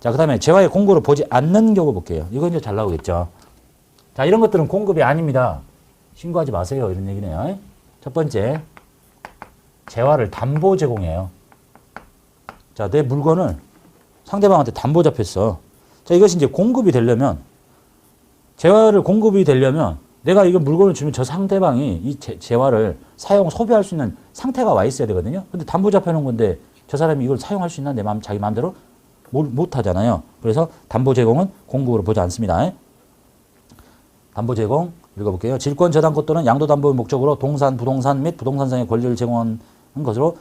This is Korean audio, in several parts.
자, 그 다음에 재화의 공고를 보지 않는 경우 볼게요. 이건 이제 잘 나오겠죠. 자, 이런 것들은 공급이 아닙니다. 신고하지 마세요. 이런 얘기네요. 첫 번째, 재화를 담보 제공해요. 자, 내 물건을 상대방한테 담보 잡혔어. 자, 이것이 이제 공급이 되려면, 재화를 공급이 되려면, 내가 이거 물건을 주면 저 상대방이 이 재, 재화를 사용, 소비할 수 있는 상태가 와 있어야 되거든요. 근데 담보 잡혀놓은 건데, 저 사람이 이걸 사용할 수 있나? 내 마음, 자기 마음대로 못, 못 하잖아요. 그래서 담보 제공은 공급으로 보지 않습니다. 담보 제공 읽어볼게요. 질권 저당권 또는 양도 담보의 목적으로 동산, 부동산 및 부동산상의 권리를 제공하는 것으로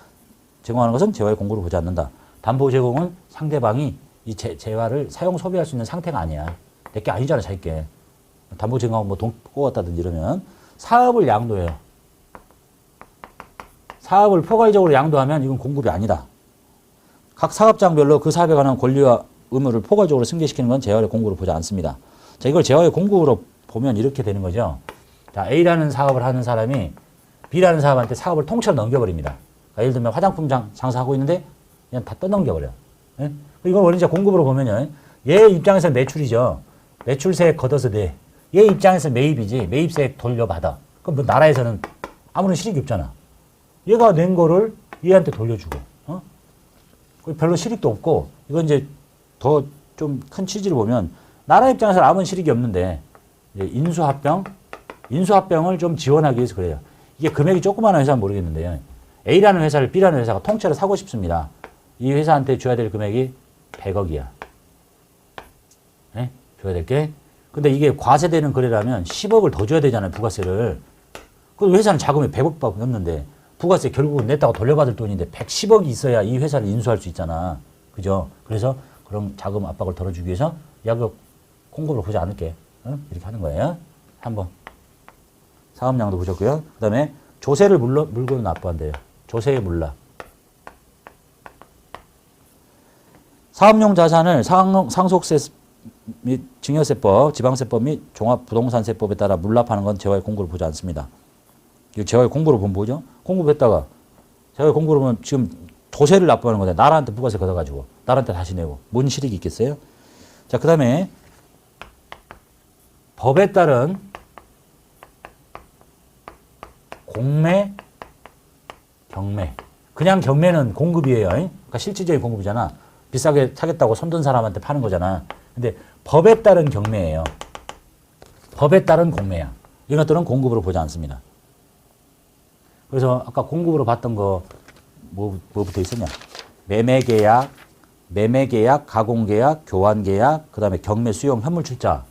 제공하는 것은 재화의 공고를 보지 않는다. 담보 제공은 상대방이 이 재, 재화를 사용 소비할 수 있는 상태가 아니야. 내게 아니잖아, 자기 게. 담보 제공하고 뭐돈 뽑았다든지 이러면 사업을 양도해요. 사업을 포괄적으로 양도하면 이건 공급이 아니다. 각 사업장별로 그 사업에 관한 권리와 의무를 포괄적으로 승계시키는 건 재화의 공고로 보지 않습니다. 자, 이걸 재화의 공고로 보면 이렇게 되는 거죠. 자, A라는 사업을 하는 사람이 B라는 사람한테 사업을 통째로 넘겨버립니다. 그러니까 예를 들면 화장품 장, 장사하고 있는데 그냥 다 떠넘겨버려. 예? 이걸 원래 이제 공급으로 보면요. 얘 입장에서 매출이죠. 매출세 걷어서 내. 얘 입장에서 매입이지. 매입세 돌려받아. 그럼 뭐 나라에서는 아무런 실익이 없잖아. 얘가 낸 거를 얘한테 돌려주고. 어? 별로 실익도 없고 이건 이제 더 좀 큰 취지를 보면 나라 입장에서 아무런 실익이 없는데 인수합병 인수합병을 좀 지원하기 위해서 그래요. 이게 금액이 조그마한 회사는 모르겠는데요. A라는 회사를 B라는 회사가 통째로 사고 싶습니다. 이 회사한테 줘야 될 금액이 100억이야. 네? 줘야 될 게. 근데 이게 과세되는 거래라면 10억을 더 줘야 되잖아요, 부가세를. 그 회사는 자금이 100억밖에 없는데 부가세 결국은 냈다고 돌려받을 돈인데 110억이 있어야 이 회사를 인수할 수 있잖아. 그죠? 그래서 그런 자금 압박을 덜어주기 위해서 야그 공급을 보지 않을게. 어? 이렇게 하는 거예요. 한번. 사업량도 보셨고요. 그 다음에 조세를 물러, 물고는 납부한대요. 조세에 물라. 사업용 자산을 상, 상속세 및 증여세법, 지방세법 및 종합부동산세법에 따라 물납하는 건 재화의 공고를 보지 않습니다. 재화의 공고를 보면 뭐죠? 공급했다가 재화의 공고를 보면 지금 조세를 납부하는 거다. 나라한테 부가세 걷어가지고 나라한테 다시 내고 뭔 실익이 있겠어요? 자, 그 다음에 법에 따른 공매, 경매. 그냥 경매는 공급이에요. 그러니까 실질적인 공급이잖아. 비싸게 사겠다고 손든 사람한테 파는 거잖아. 근데 법에 따른 경매예요. 법에 따른 공매야. 이런 것들은 공급으로 보지 않습니다. 그래서 아까 공급으로 봤던 거 뭐, 뭐부터 있었냐? 매매 계약, 매매 계약, 가공 계약, 교환 계약, 그 다음에 경매 수용 현물 출자,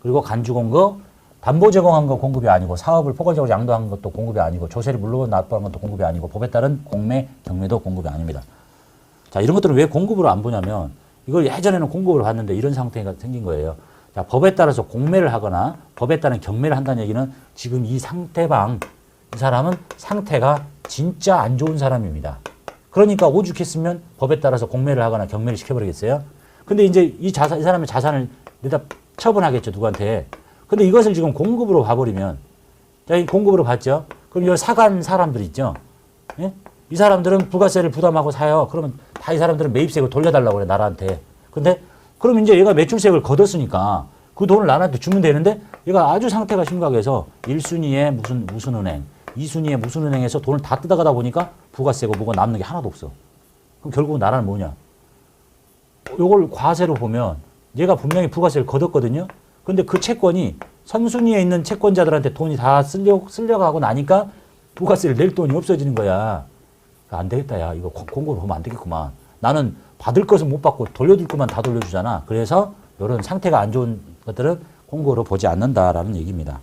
그리고 간주 공급, 담보 제공한 거 공급이 아니고 사업을 포괄적으로 양도한 것도 공급이 아니고 조세를 물론 납부한 것도 공급이 아니고 법에 따른 공매, 경매도 공급이 아닙니다. 자, 이런 것들은 왜 공급으로 안 보냐면 이걸 예전에는 공급으로 봤는데 이런 상태가 생긴 거예요. 자, 법에 따라서 공매를 하거나 법에 따른 경매를 한다는 얘기는 지금 이 상대방, 이 사람은 상태가 진짜 안 좋은 사람입니다. 그러니까 오죽했으면 법에 따라서 공매를 하거나 경매를 시켜버리겠어요? 근데 이제 이 자산, 이 사람의 자산을 내다 처분하겠죠, 누구한테. 근데 이것을 지금 공급으로 봐버리면, 자, 이 공급으로 봤죠? 그럼 이걸 사간 사람들 있죠? 예? 이 사람들은 부가세를 부담하고 사요. 그러면 다 이 사람들은 매입세를 돌려달라고 그래, 나라한테. 근데, 그럼 이제 얘가 매출세를 걷었으니까 그 돈을 나라한테 주면 되는데 얘가 아주 상태가 심각해서 1순위에 무슨, 무슨 은행, 2순위에 무슨 은행에서 돈을 다 뜯어가다 보니까 부가세고 뭐가 남는 게 하나도 없어. 그럼 결국은 나라는 뭐냐? 요걸 과세로 보면 얘가 분명히 부가세를 걷었거든요. 근데 그 채권이 선순위에 있는 채권자들한테 돈이 다 쓸려, 쓸려가고 나니까 부가세를 낼 돈이 없어지는 거야. 안 되겠다, 야. 이거 공- 공고를 보면 안 되겠구만. 나는 받을 것은 못 받고 돌려줄 것만 다 돌려주잖아. 그래서 이런 상태가 안 좋은 것들은 공고로 보지 않는다라는 얘기입니다.